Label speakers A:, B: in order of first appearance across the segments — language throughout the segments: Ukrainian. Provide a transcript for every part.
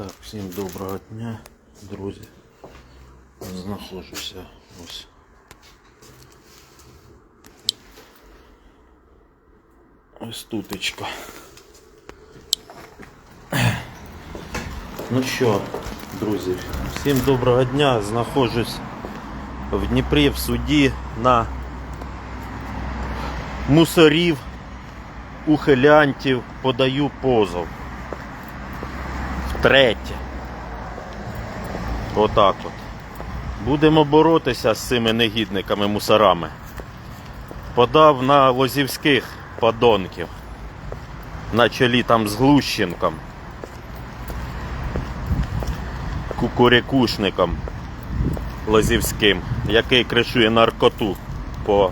A: Так, всім доброго дня, друзі. Знаходжуся ось. Ось тутечко. Ну що, друзі, всім доброго дня. Знаходжусь в Дніпрі в суді на мусорів, ухилянтів подаю позов. Втретє. Отак от. Будемо боротися з цими негідниками мусорами. Подав на лозівських подонків. На чолі там з Глущенком. Кукурякушником Лозівським, який кришує наркоту по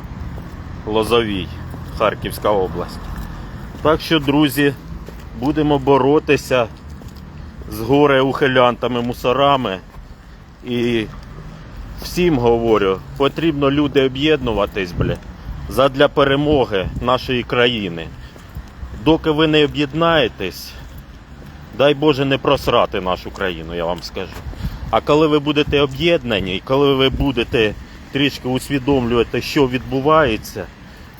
A: Лозовій, Харківська область. Так що, друзі, будемо боротися з горе ухилянтами, мусорами. І всім говорю, потрібно люди об'єднуватись, бля, задля перемоги нашої країни. Доки ви не об'єднаєтесь, дай Боже не просрати нашу країну, я вам скажу. А коли ви будете об'єднані, і коли ви будете трішки усвідомлювати, що відбувається,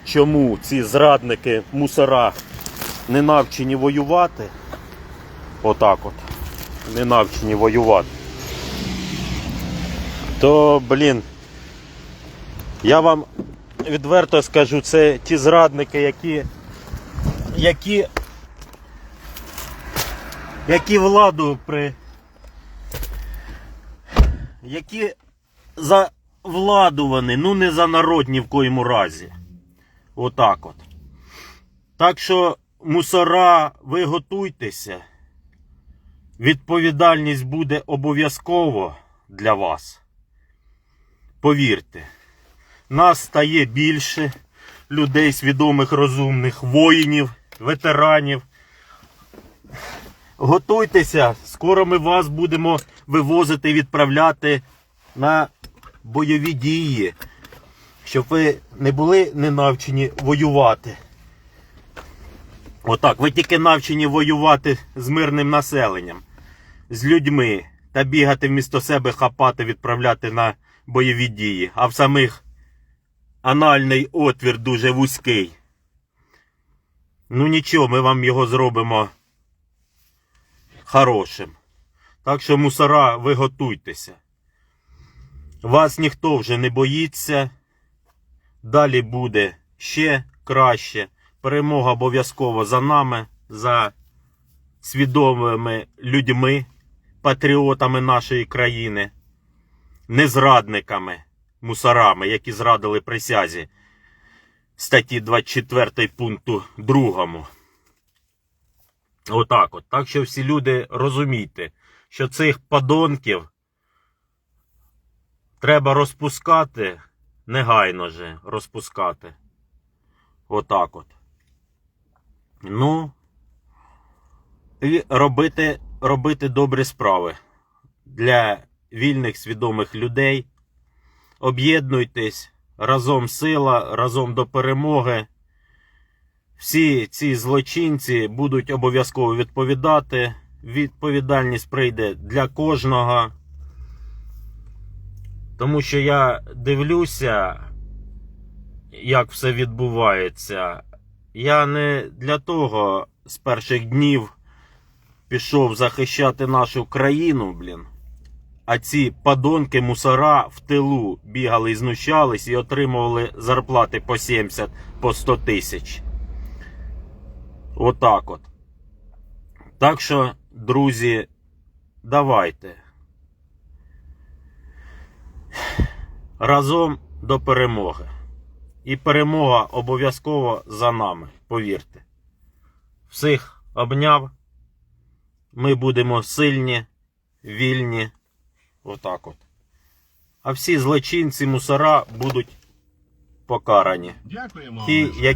A: чому ці зрадники, мусора не навчені воювати, отак от, не навчені воювати, то, блін, я вам відверто скажу, це ті зрадники, які, які, які владу при які за владу вони, ну не за народ ні в коєму разі. Отак от. Так що, мусора, ви готуйтеся. Відповідальність буде обов'язково для вас. Повірте, нас стає більше людей свідомих, розумних, воїнів, ветеранів. Готуйтеся, скоро ми вас будемо вивозити, і відправляти на бойові дії, щоб ви не були не навчені воювати. Отак, ви тільки навчені воювати з мирним населенням, з людьми та бігати вмісто себе, хапати, відправляти на бойові дії, а в самих анальний отвір дуже вузький. Ну нічого, ми вам його зробимо хорошим. Так що, мусора, ви готуйтеся. Вас ніхто вже не боїться. Далі буде ще краще. Перемога обов'язково за нами, за свідомими людьми, патріотами нашої країни, не зрадниками, мусорами, які зрадили присязі статті 24 пункту 2. Отак от. Так що всі люди розумійте, що цих подонків треба розпускати, негайно же розпускати. Отак от. Ну, і робити, робити добрі справи для вільних свідомих людей. Об'єднуйтесь разом сила, разом до перемоги. Всі ці злочинці будуть обов'язково відповідати. Відповідальність прийде для кожного. Тому що я дивлюся, як все відбувається. Я не для того з перших днів пішов захищати нашу країну, блін. А ці подонки мусора в тилу бігали і знущались і отримували зарплати по 70 по 100 тисяч. Отак от. Так що, друзі, давайте. Разом до перемоги. І перемога обов'язково за нами, повірте. Всіх обняв. Ми будемо сильні, вільні. Отак от. А всі злочинці, мусора будуть покарані.
B: Дякуємо.
A: Ті, які